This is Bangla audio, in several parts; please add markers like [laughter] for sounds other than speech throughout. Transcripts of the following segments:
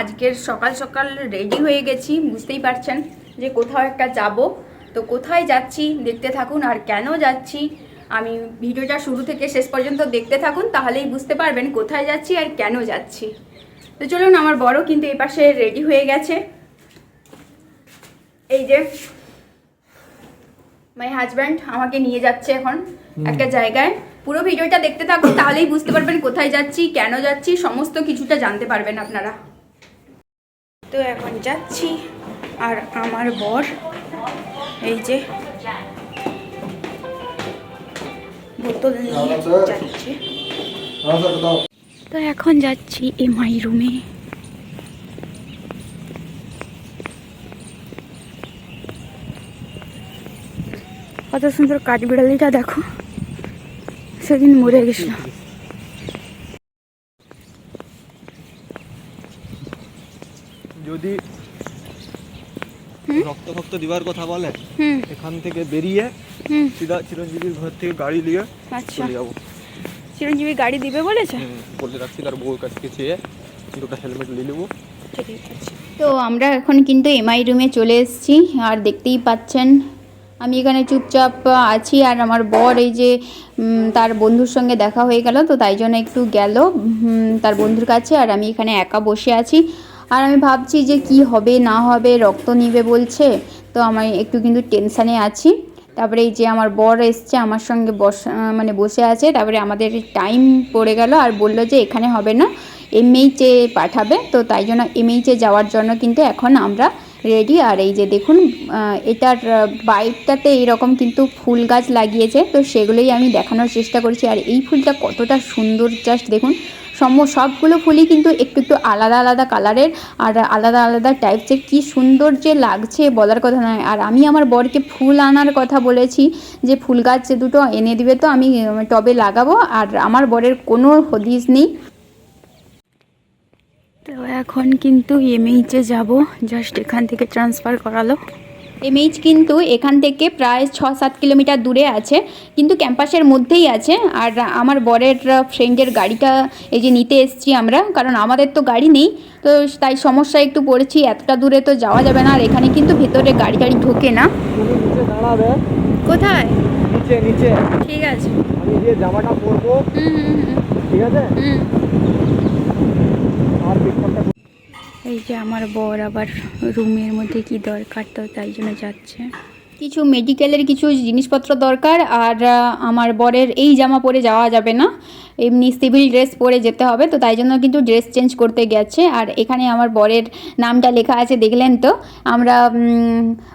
আজকের সকাল সকাল রেডি হয়ে গেছি বুঝতেই পারছেন যে কোথাও একটা যাব। তো কোথায় যাচ্ছি দেখতে থাকুন আর কেন যাচ্ছি। আমি ভিডিওটা শুরু থেকে শেষ পর্যন্ত দেখতে থাকুন তাহলেই বুঝতে পারবেন কোথায় যাচ্ছি আর কেন যাচ্ছি। তো চলুন আমার বড় কিন্তু এই পাশে রেডি হয়ে গেছে। এই যে মাই হাজব্যান্ড আমাকে নিয়ে যাচ্ছে এখন একটা জায়গায়। পুরো ভিডিওটা দেখতে থাকুন তাহলেই বুঝতে পারবেন কোথায় যাচ্ছি কেন যাচ্ছি সমস্ত কিছুটা জানতে পারবেন আপনারা। তো এখন যাচ্ছি আর আমার বর এই যে বোতল নিয়ে যাচ্ছে। তো এখন যাচ্ছি এমআই রুমে কত সুন্দর কাঠবিড়ালিটা দেখো। সেদিন মরে গেছিল যদি রক্ত ফক্ত দিবার কথা বলে এখান থেকে বেরিয়ে সিধা চিরঞ্জীবীর ঘর থেকে গাড়ি নিয়ে আচ্ছা। চলে যাব। চিরঞ্জীবী গাড়ি দিবে বলেছে? বলে রাখছি তার বউর কাছ থেকে চেয়ে দুটো হেলমেট নিয়ে নেব। তো আমরা এখন কিন্তু এমআই রুমে চলে এসেছি আর দেখতেই পাচ্ছেন আমি এখানে চুপচাপ আছি আর আমার বর এই যে তার বন্ধুর সঙ্গে দেখা হয়ে গেল তো তাই জন্য একটু গেল তার বন্ধুর কাছে আর আমি এখানে একা বসে আছি। আর আমি ভাবছি যে কি হবে, না হবে, রক্ত নিবে বলছে। তো আমি একটু কিন্তু টেনশানে আছি। তারপরে এই যে আমার বর এসছে, আমার সঙ্গে বস মানে বসে আছে। তারপরে আমাদের টাইম পড়ে গেল আর বলল যে এখানে হবে না এমএইচে পাঠাবে। তো তাই জন্য এমএইচে যাওয়ার জন্য কিন্তু এখন আমরা রেডি আর এই যে দেখুন এটার বাইকটাতে এইরকম কিন্তু ফুল গাছ লাগিয়েছে। তো সেগুলোই আমি দেখানোর চেষ্টা করছি। আর এই ফুলটা কতটা সুন্দর জাস্ট দেখুন সম সবগুলো ফুলই কিন্তু একটু একটু আলাদা আলাদা কালারের আর আলাদা আলাদা টাইপসের কি সুন্দর যে লাগছে বলার কথা নয়। আর আমি আমার বরকে ফুল আনার কথা বলেছি যে ফুল গাছ দুটো এনে দিবে তো আমি টবে লাগাবো আর আমার বরের কোনো হদিস নেই। তো এখন কিন্তু এমএইচে যাব। জাস্ট এখান থেকে ট্রান্সফার করালো। এমএইচ কিন্তু এখান থেকে প্রায় ছ সাত কিলোমিটার দূরে আছে কিন্তু ক্যাম্পাসের মধ্যেই আছে। আর আমার বরের ফ্রেন্ডের গাড়িটা এই যে নিতে এসেছি আমরা কারণ আমাদের তো গাড়ি নেই তো তাই সমস্যা একটু পড়েছি এতটা দূরে তো যাওয়া যাবে না আর এখানে কিন্তু ভেতরে গাড়ি টাড়ি ঢোকে না। কোথায়? নিচে নিচে। ঠিক আছে। আমি যে জামাটা পরবো ঠিক আছে? আর এই যে আমার বর আবার রুমের মধ্যে কি দরকার তো তাই জন্য যাচ্ছে। কিছু মেডিকেলের কিছু জিনিসপত্র দরকার, আর আমার বরের এই জামা পরে যাওয়া যাবে না। এমনি সিভিল ড্রেস পরে যেতে হবে, তো তাই জন্য কিন্তু ড্রেস চেঞ্জ করতে গেছে। আর এখানে আমার বরের নামটা লেখা আছে, দেখলেন তো? আমরা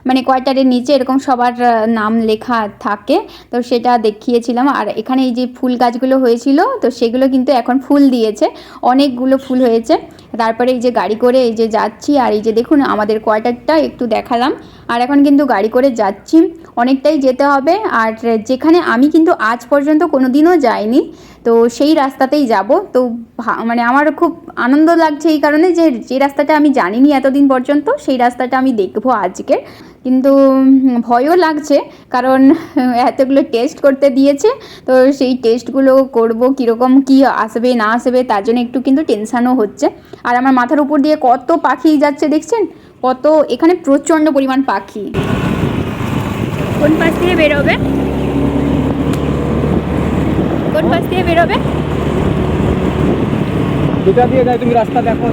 মানে কোয়ার্টারের নিচে এরকম সবার নাম লেখা থাকে, তো সেটা দেখিয়েছিলাম। আর এখানে এই যে ফুল গাছগুলো হয়েছিল, তো সেগুলো কিন্তু এখন ফুল দিয়েছে। অনেকগুলো ফুল হয়েছে। তারপরে এই যে গাড়ি করে এই যে যাচ্ছি, আর এই যে দেখুন আমাদের কোয়ার্টারটা একটু দেখালাম। আর এখন কিন্তু গাড়ি করে যাচ্ছি। অনেকটাই যেতে হবে। আর যেখানে আমি কিন্তু আজ পর্যন্ত কোনো দিনও যাইনি, তো সেই রাস্তাতেই যাব। তো মানে আমার খুব আনন্দ লাগছে এই কারণে যে যে রাস্তাটা আমি জানিনি এতদিন পর্যন্ত, সেই রাস্তাটা আমি দেখব আজকে কিন্তু ভয়ও লাগছে, কারণ এতগুলো টেস্ট করতে দিয়েছে, তো সেই টেস্টগুলো করব কীরকম, কী আসবে, না আসবে, তার জন্য একটু কিন্তু টেনশানও হচ্ছে। আর আমার মাথার উপর দিয়ে কত পাখি যাচ্ছে, দেখছেন? কত, এখানে প্রচণ্ড পরিমাণ পাখি। কোন পাশ দিয়ে বেরোবে? কোন পাশ দিয়ে বেরোবে? যেটা দিয়ে যায় তুমি রাস্তা দেখো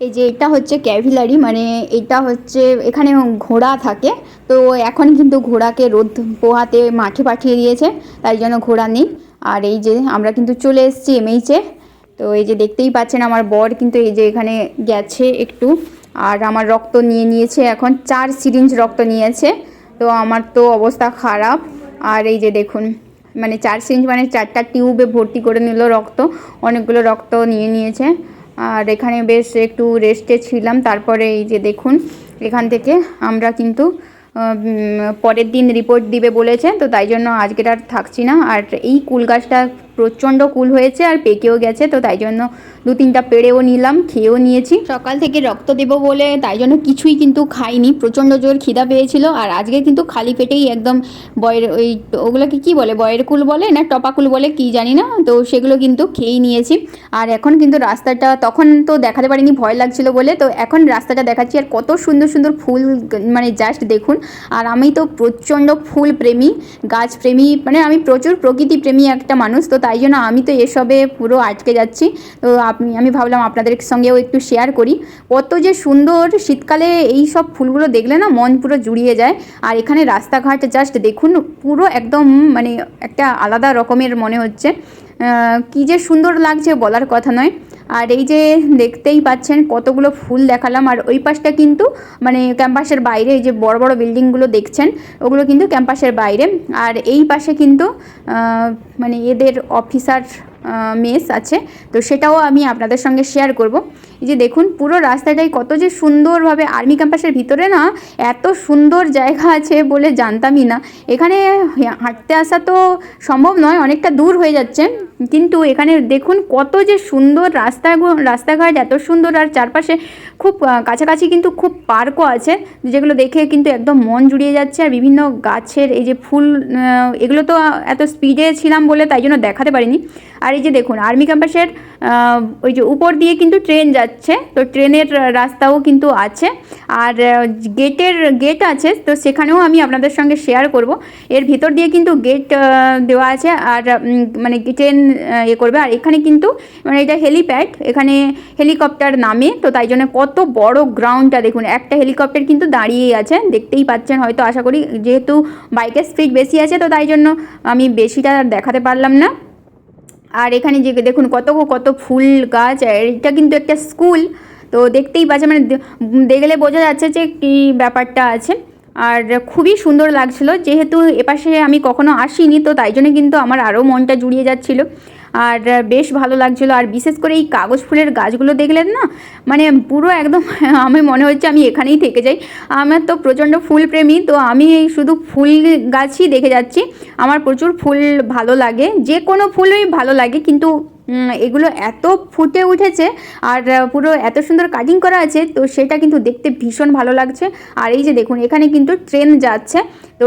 এই যে এটা হচ্ছে ক্যাভিলারি মানে এটা হচ্ছে এখানে ঘোড়া থাকে। তো এখন কিন্তু ঘোড়াকে রোদ পোহাতে মাঠে পাঠিয়ে দিয়েছে, তাই জন্য ঘোড়া নেই। আর এই যে আমরা কিন্তু চলে এসেছি এমএইচে তো এই যে দেখতেই পাচ্ছেন আমার বর কিন্তু এই যে এখানে গেছে একটু। আর আমার রক্ত নিয়ে নিয়েছে এখন, চার সিরিঞ্জ রক্ত নিয়েছে। তো আমার তো অবস্থা খারাপ। আর এই যে দেখুন মানে চার সিরিঞ্জ মানে চারটা টিউবে ভর্তি করে নিল রক্ত, অনেকগুলো রক্ত নিয়ে নিয়েছে। আর এখানে বেশ একটু রেস্টে ছিলাম, তারপরে এই যে দেখুন, এখান থেকে আমরা কিন্তু পরের দিন রিপোর্ট দিবে বলেছে, তো তাই জন্য আজকের আর থাকছি না। আর এই কুল গাছটা প্রচণ্ড কুল হয়েছে আর পেকেও গেছে, তো তাই জন্য দু তিনটা পেড়েও নিলাম, খেয়েও নিয়েছি। সকাল থেকে রক্ত দেবো বলে তাই জন্য কিছুই কিন্তু খাইনি, প্রচণ্ড জোর খিদা পেয়েছিল আর আজকে কিন্তু খালি পেটেই একদম বয়ের ওই ওগুলোকে কি বলে, বয়ের কুল বলে না টপা কুল বলে কি জানি না, তো সেগুলো কিন্তু খেয়েই নিয়েছি। আর এখন কিন্তু রাস্তাটা, তখন তো দেখাতে পারিনি, ভয় লাগছিল বলে, তো এখন রাস্তাটা দেখাচ্ছি আর কত সুন্দর সুন্দর ফুল মানে জাস্ট দেখুন। আর আমি তো প্রচণ্ড ফুল প্রেমী গাছ প্রেমী মানে আমি প্রচুর প্রকৃতি প্রেমী একটা মানুষ, তো তাই জন্য আমি তো এসবে পুরো আটকে যাচ্ছি। তো আপনি, আমি ভাবলাম আপনাদের সঙ্গেও একটু শেয়ার করি। কত যে সুন্দর শীতকালে এই সব ফুলগুলো দেখলে না মন পুরো জুড়িয়ে যায়। আর এখানে রাস্তাঘাট জাস্ট দেখুন, পুরো একদম মানে একটা আলাদা রকমের মনে হচ্ছে। কী যে সুন্দর লাগছে বলার কথা নয়। আর এই যে দেখতেই পাচ্ছেন, কতগুলো ফুল দেখালাম। আর ওই পাশটা কিন্তু মানে ক্যাম্পাসের বাইরে এই যে বড় বড় বিল্ডিংগুলো দেখছেন, ওগুলো কিন্তু ক্যাম্পাসের বাইরে। আর এই পাশে কিন্তু মানে এদের অফিসার মেস আছে। তো সেটাও আমি আপনাদের সঙ্গে শেয়ার করব। এই যে দেখুন, পুরো রাস্তাটাই কত যে সুন্দরভাবে আর্মি ক্যাম্পাসের ভিতরে না এত সুন্দর জায়গা আছে বলে জানতামই না। এখানে হাঁটতে আসা তো সম্ভব নয়, অনেকটা দূর হয়ে যাচ্ছে। কিন্তু এখানে দেখুন কত যে সুন্দর রাস্তা রাস্তাঘাট, এত সুন্দর আর চারপাশে খুব কাছাকাছি কিন্তু খুব পার্কও আছে, যেগুলো দেখে কিন্তু একদম মন জুড়িয়ে যাচ্ছে। আর বিভিন্ন গাছের এই যে ফুল এগুলো তো এত স্পিডে ছিলাম বলে তাই জন্য দেখাতে পারিনি। আর এই যে দেখুন, আর্মি ক্যাম্পাসের ওই যে উপর দিয়ে কিন্তু ট্রেন যাচ্ছে, তো ট্রেনের রাস্তাও কিন্তু আছে। আর গেটের, গেট আছে, তো সেখানেও আমি আপনাদের সঙ্গে শেয়ার করব। এর ভিতর দিয়ে কিন্তু গেট দেওয়া আছে, আর মানে ট্রেন ইয়ে করবে। আর এখানে কিন্তু মানে এটা হেলিপ্যাড এখানে হেলিকপ্টার নামে, তো তাই জন্য কত বড় গ্রাউন্ডটা দেখুন। একটা হেলিকপ্টার কিন্তু দাঁড়িয়েই আছে, দেখতেই পাচ্ছেন হয়তো, আশা করি। যেহেতু বাইকের স্পিড বেশি আছে, তো তাই জন্য আমি বেশিটা দেখাতে পারলাম না। আর এখানে যে দেখুন কত কত ফুল গাছ এটা কিন্তু একটা স্কুল। তো দেখতেই পাচ্ছে মানে দেখলে বোঝা যাচ্ছে যে কী ব্যাপারটা আছে। আর খুবই সুন্দর লাগছিল। যেহেতু এপাশে আমি কখনো আসিনি, তো তাই জন্য কিন্তু আমার আরও মনটা জুড়িয়ে যাচ্ছিল। আর বেশ ভালো লাগছিল। আর বিশেষ করে এই কাগজ ফুলের গাছগুলো দেখলেন না? মানে পুরো একদম [laughs] আমি মনে হচ্ছে আমি এখানেই থেকে যাই। আমার তো প্রচণ্ড ফুল প্রেমী তো আমি শুধু ফুল গাছই দেখে যাচ্ছি। আমার প্রচুর ফুল ভালো লাগে। যে কোনো ফুলই ভালো লাগে, কিন্তু এগুলো এত ফুটে উঠেছে আর পুরো এত সুন্দর কাটিং করা আছে, তো সেটা কিন্তু দেখতে ভীষণ ভালো লাগছে। আর এই যে দেখুন, এখানে কিন্তু ট্রেন যাচ্ছে। তো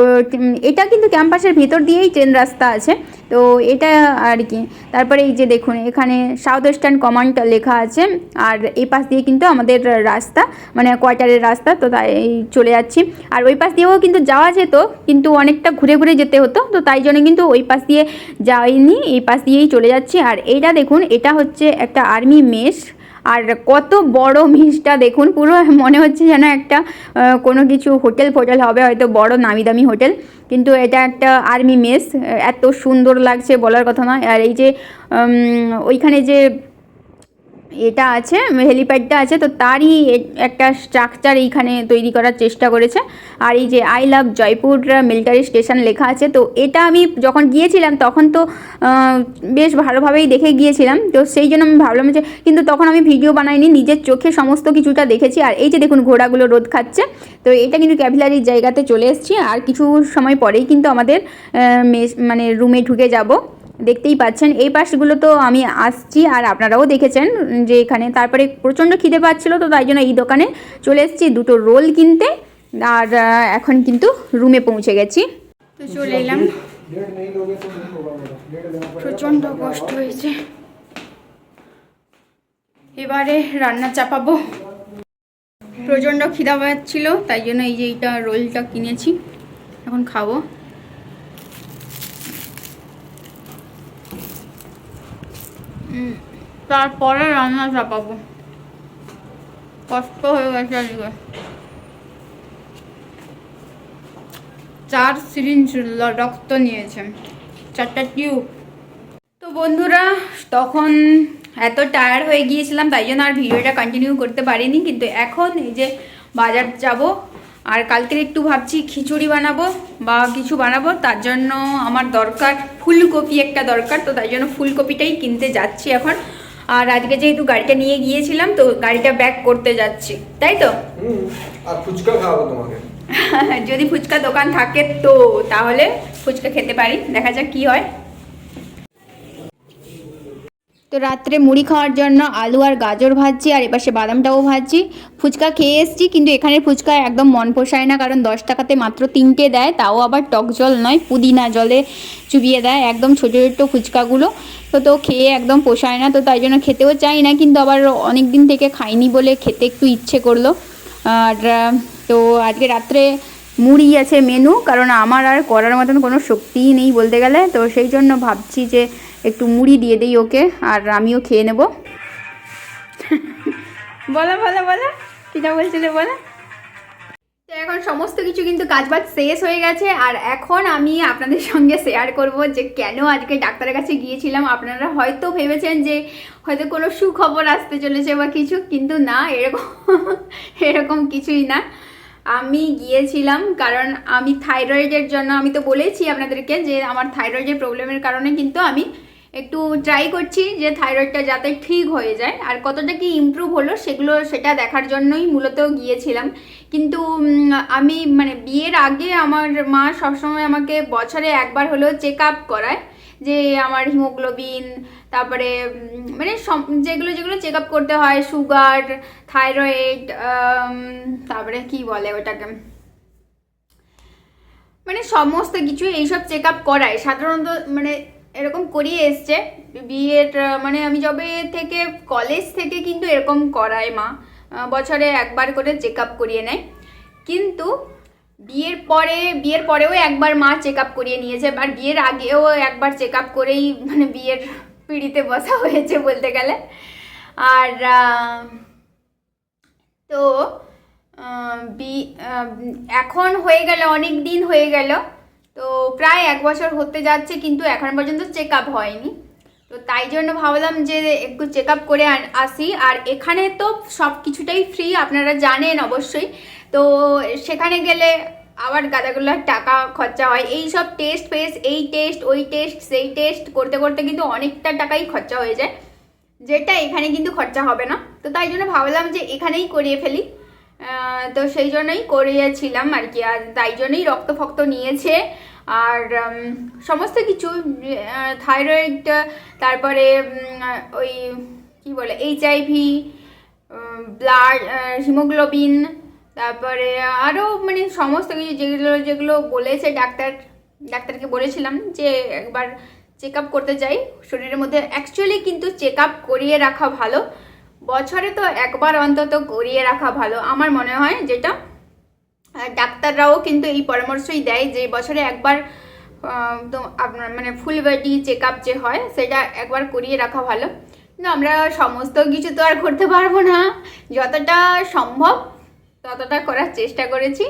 এটা কিন্তু ক্যাম্পাসের ভিতর দিয়েই ট্রেন রাস্তা আছে। তো, এটা আর কি। তারপরে এই যে দেখুন, এখানে সাউথ ওয়েস্টার্ন কমান্ড লেখা আছে, আর এই পাশ দিয়ে কিন্তু আমাদের রাস্তা মানে কোয়ার্টারের রাস্তা, তো তাই চলে যাচ্ছি। আর ওই পাশ দিয়েও কিন্তু যাওয়া যেত, কিন্তু অনেকটা ঘুরে ঘুরে যেতে হতো, তো তাই জন্য কিন্তু ওই পাশ দিয়ে যাইনি, এই পাশ দিয়েই চলে যাচ্ছি। আর এইটা দেখুন, এটা হচ্ছে একটা আর্মি মেস আর কত বড় মিষ্টা দেখুন, পুরো মনে হচ্ছে যেন একটা কোনো কিছু হোটেল ফোটেল হবে, হয়তো বড় নামি দামি হোটেল, কিন্তু এটা একটা আর্মি মেস এত সুন্দর লাগছে বলার কথা নয়। আর এই যে ওইখানে যে এটা আছে, হেলিপ্যাডটা আছে, তো তারই একটা স্ট্রাকচার এইখানে তৈরি করার চেষ্টা করেছে। আর এই যে I love Jaipur military station লেখা আছে, তো এটা আমি যখন গিয়েছিলাম তখন তো বেশ ভালোভাবেই দেখে গিয়েছিলাম। তো সেই জন্য আমি ভাবলাম যে, কিন্তু তখন আমি ভিডিও বানাইনি, নিজের চোখে সমস্ত কিছুটা দেখেছি। আর এই যে দেখুন ঘোড়াগুলো রোদ খাচ্ছে, তো এটা কিন্তু ক্যাভিলারির জায়গাতে চলে এসেছি। আর কিছু সময় পরেই কিন্তু আমাদের মানে রুমে ঢুকে যাব। দেখতেই পাচ্ছেন। এই পাশগুলো তো আমি আসছি আর আপনারাও দেখেছেন যে এখানে তারপরে প্রচণ্ড খিদে পাচ্ছিল তো তাই জন্য এই দোকানে চলে এসেছি দুটো রোল কিনতে আর এখন কিন্তু রুমে পৌঁছে গেছি। তো চলে এলাম। প্রচণ্ড কষ্ট হয়েছে। এবারে রান্না চাপাবো। প্রচণ্ড খিদা পাচ্ছিল তাই জন্য এই যে এইটা রোলটা কিনেছি। এখন খাব। তারপরে রান্না চাপাবো। কষ্ট হয়ে গেছে আজকে। চার সিরিঞ্জ রক্ত নিয়েছে, চারটা টিউব তো বন্ধুরা, তখন এত টায়ার্ড হয়ে গিয়েছিলাম, তাই জন্য আর ভিডিওটা কন্টিনিউ করতে পারিনি, কিন্তু এখন এই যে বাজার যাব আর কালকের একটু ভাবছি খিচুড়ি বানাবো বা কিছু বানাবো তার জন্য আমার দরকার ফুলকপি একটা দরকার তো তাই জন্য ফুলকপিটাই কিনতে যাচ্ছি এখন। আর আজকে যেহেতু গাড়িটা নিয়ে গিয়েছিলাম তো গাড়িটা ব্যাক করতে যাচ্ছি তাই তো? আর ফুচকা খাওয়াবো তোমাকে। [laughs] যদি ফুচকা দোকান থাকে তো তাহলে ফুচকা খেতে পারি দেখা যাক কি হয়। তো রাত্রে মুড়ি খাওয়ার জন্য আলু আর গাজর ভাজছি, আর এপাশে বাদামটাও ভাজছি। ফুচকা খেয়ে এসছি, কিন্তু এখানে ফুচকা একদম মন পোষায় না, কারণ দশ টাকাতে মাত্র তিনটে দেয়, তাও আবার টক জল নয়, পুদিনা জলে চুবিয়ে দেয় একদম ছোটো ছোটো ফুচকাগুলো। তো তো খেয়ে একদম পোষায় না, তো তাই জন্য খেতেও চাই না, কিন্তু আবার অনেক দিন থেকে খাইনি বলে খেতে একটু ইচ্ছে করল। আর, তো আজকে রাত্রে মুড়ি আছে মেনু, কারণ আমার আর করার মতন কোনো শক্তিই নেই বলতে গেলে, তো সেই জন্য ভাবছি যে একটু মুড়ি দিয়ে দিই ওকে আর আমিও খেয়ে নেব। বলো বলো বলো কিটা বলছিলে বলো। তো এখন সমস্ত কিছু কিন্তু কাজবাজ শেষ হয়ে গেছে আর এখন আমি আপনাদের সঙ্গে শেয়ার করব যে কেন আজকে ডাক্তারের কাছে গিয়েছিলাম। আপনারা হয়তো ভেবেছেন যে হয়তো কোনো সুখবর আসতে চলেছে বা কিছু কিন্তু না এরকম এরকম কিছুই না। আমি গিয়েছিলাম কারণ আমি থাইরয়েডের জন্য আমি তো বলেছি আপনাদেরকে যে আমার থাইরয়েডের প্রবলেমের কারণে কিন্তু আমি একটু ট্রাই করছি যে থাইরয়েডটা যাতে ঠিক হয়ে যায়। আর কতটা কি ইমপ্রুভ হলো সেগুলো সেটা দেখার জন্যই মূলত গিয়েছিলাম। কিন্তু আমি মানে বিয়ের আগে আমার মা সবসময় আমাকে বছরে একবার হলেও চেক আপ করায় যে আমার হিমোগ্লোবিন তারপরে মানে যেগুলো যেগুলো চেক আপ করতে হয় সুগার থাইরয়েড তারপরে কি বলে ওটাকে? মানে সমস্ত কিছু এইসব চেক আপ করায়। সাধারণত মানে এরকম করিয়ে এসছে। বিয়ের মানে আমি যবে থেকে কলেজ থেকে কিন্তু এরকম করায় মা। বছরে একবার করে চেক আপ করিয়ে নেয়। কিন্তু বিয়ের পরে, বিয়ের পরেও একবার মা চেক আপ করিয়ে নিয়েছে। আর বিয়ের আগেও একবার চেক আপ করেই মানে বিয়ের পিড়িতে বসা হয়েছে বলতে গেলে। আর তো বি- এখন হয়ে গেল, অনেক দিন হয়ে গেল। তো প্রায় এক বছর হতে যাচ্ছে, কিন্তু এখন পর্যন্ত চেক আপ হয়নি। তো তাই জন্য ভাবলাম যে একটু চেক আপ করে আসি। আর এখানে তো সব কিছুটাই ফ্রি আপনারা জানেন অবশ্যই। তো সেখানে গেলে আবার গাদাগুলোর টাকা খরচা হয়। এই সব টেস্ট ফেস্ট এই টেস্ট ওই টেস্ট সেই টেস্ট করতে করতে কিন্তু অনেকটা টাকাই খরচা হয়ে যায়। যেটা এখানে কিন্তু খরচা হবে না। তো তাই জন্য ভাবলাম যে এখানেই করিয়ে ফেলি। তো সেই জন্যই করিয়েছিলাম আর কি, আর তাই জন্যই রক্ত ফক্ত নিয়েছে। আর সমস্ত কিছু থাইরয়েড, তারপরে ওই, কি বলে এইচ আইভি ব্লাড হিমোগ্লোবিন, তারপরে আরও মানে সমস্ত কিছু যেগুলো যেগুলো বলেছে ডাক্তার, ডাক্তারকে বলেছিলাম যে একবার চেক আপ করতে চাই শরীরের মধ্যে অ্যাকচুয়ালি কিন্তু চেক করিয়ে রাখা ভালো। বছরে তো একবার অন্তত করিয়ে রাখা ভালো। আমার মনে হয় যেটা ডাক্তাররাও কিন্তু এই পরামর্শই দেয় যে বছরে একবার আপনার মানে ফুল বডি চেক আপ যে হয়, সেটা একবার করিয়ে রাখা ভালো। কিন্তু আমরা সমস্ত কিছু তো আর করতে পারব না। যতটা সম্ভব ততটা করার চেষ্টা করেছি।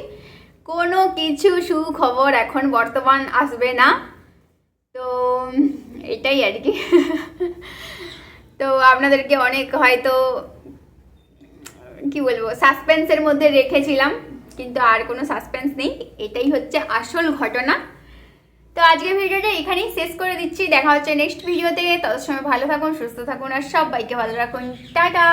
কোনো কিছু সুখবর এখন বর্তমান আসবে না। তো, এটাই আর কি। [laughs] তো আপনাদেরকে অনেক হয়তো, কি বলব সাসপেন্সের মধ্যে রেখেছিলাম, কিন্তু আর কোনো সাসপেন্স নেই। এটাই হচ্ছে আসল ঘটনা। তো আজকের ভিডিওটা এখানেই শেষ করে দিচ্ছি। দেখা হচ্ছে নেক্সট ভিডিওতে তত সময় ভালো থাকুন, সুস্থ থাকুন, আর সবাইকে ভালো রাখুন। টাটা!